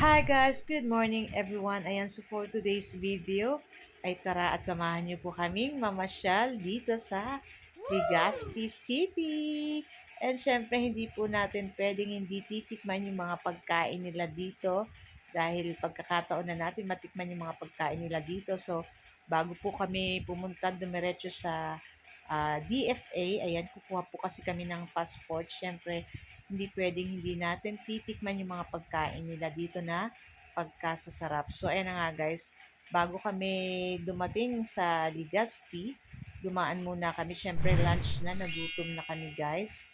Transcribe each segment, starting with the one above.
Hi guys! Good morning everyone! Ayan, so for today's video ay tara at samahan niyo po kaming mamasyal dito sa Legazpi City. And syempre hindi po natin pwedeng hindi titikman yung mga pagkain nila dito dahil pagkakataon na natin matikman yung mga pagkain nila dito. So bago po kami pumunta dumiretso sa uh, DFA, ayan kukuha po kasi kami ng passport. Syempre hindi pwedeng hindi natin titikman yung mga pagkain nila dito na pagkasasarap. So, ayan na nga guys, bago kami dumating sa Legazpi, dumaan muna kami. Siyempre, lunch na, nagutom na kami guys.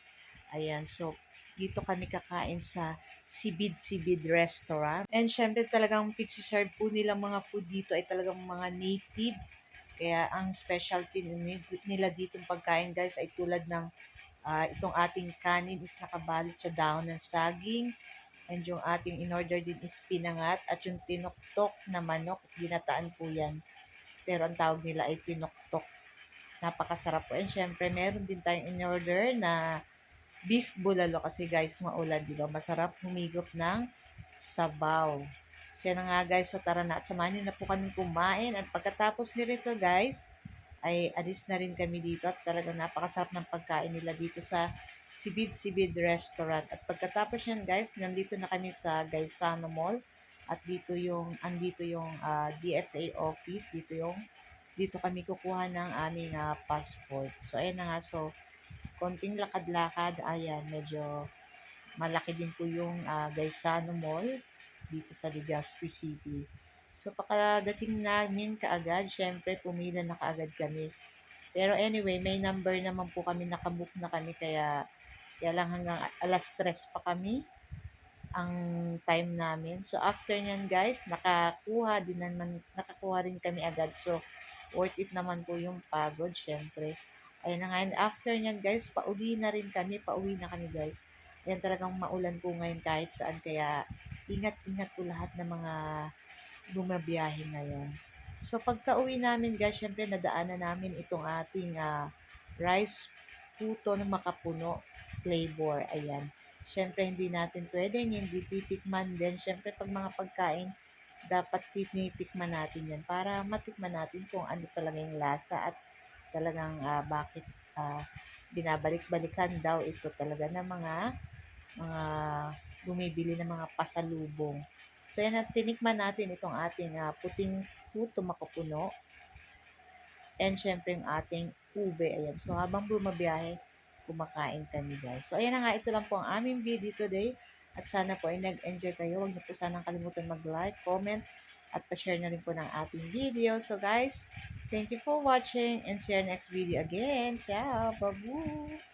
Ayan, so, dito kami kakain sa Sibid Sibid Restaurant. And syempre talagang pizza-serve po nilang mga food dito ay talagang mga native. Kaya ang specialty nila dito pagkain guys ay tulad ng Uh, itong ating kanin is nakabalot sa dahon ng saging. And yung ating in-order din is pinangat. At yung tinuktok na manok, ginataan po yan. Pero ang tawag nila ay tinuktok. Napakasarap po. And syempre, meron din tayong in-order na beef bulalo. Kasi guys, maulan, di ba? Masarap humigop ng sabaw. So yan nga guys. So tara na at samahan na po kami kumain. At pagkatapos nito guys, ay alis na rin kami dito at talagang napakasarap ng pagkain nila dito sa Sibid Sibid Restaurant. At pagkatapos yan guys, nandito na kami sa Gaisano Mall at dito yung andito yung uh, ah, DFA office, dito yung dito kami kukuha ng aming uh, passport. So ayan na nga, so konting lakad-lakad, ayan, medyo malaki din po yung uh, Gaisano Mall dito sa Legazpi City. So, pakadating namin kaagad, syempre, pumila na kaagad kami. Pero anyway, may number naman po kami, nakabook na kami, kaya, kaya lang hanggang alas 3 pa kami ang time namin. So, after nyan guys, nakakuha din naman, nakakuha rin kami agad. So, worth it naman po yung pagod, syempre. Ayun na nga, and after nyan guys, pauwi na rin kami, pauwi na kami guys. Ayan talagang maulan po ngayon kahit saan, kaya ingat-ingat po lahat ng mga bumabiyahe ngayon. So, pagka uwi namin guys, syempre nadaanan namin itong ating uh, rice puto na makapuno flavor. Ayan. Syempre, hindi natin pwedeng hindi titikman din. Syempre, pag mga pagkain, dapat tinitikman natin yan para matikman natin kung ano talaga yung lasa at talagang uh, bakit uh, binabalik-balikan daw ito talaga ng mga mga bumibili ng mga pasalubong. So, yan at tinikman natin itong ating uh, puting puto makapuno. And syempre yung ating ube. Ayan. So, habang bumabiyahe, kumakain kami guys. So, ayan na nga. Ito lang po ang aming video today. At sana po ay nag-enjoy kayo. Huwag niyo po sanang kalimutan mag-like, comment, at pa-share na rin po ng ating video. So, guys, thank you for watching and see you next video again. Ciao! Babu!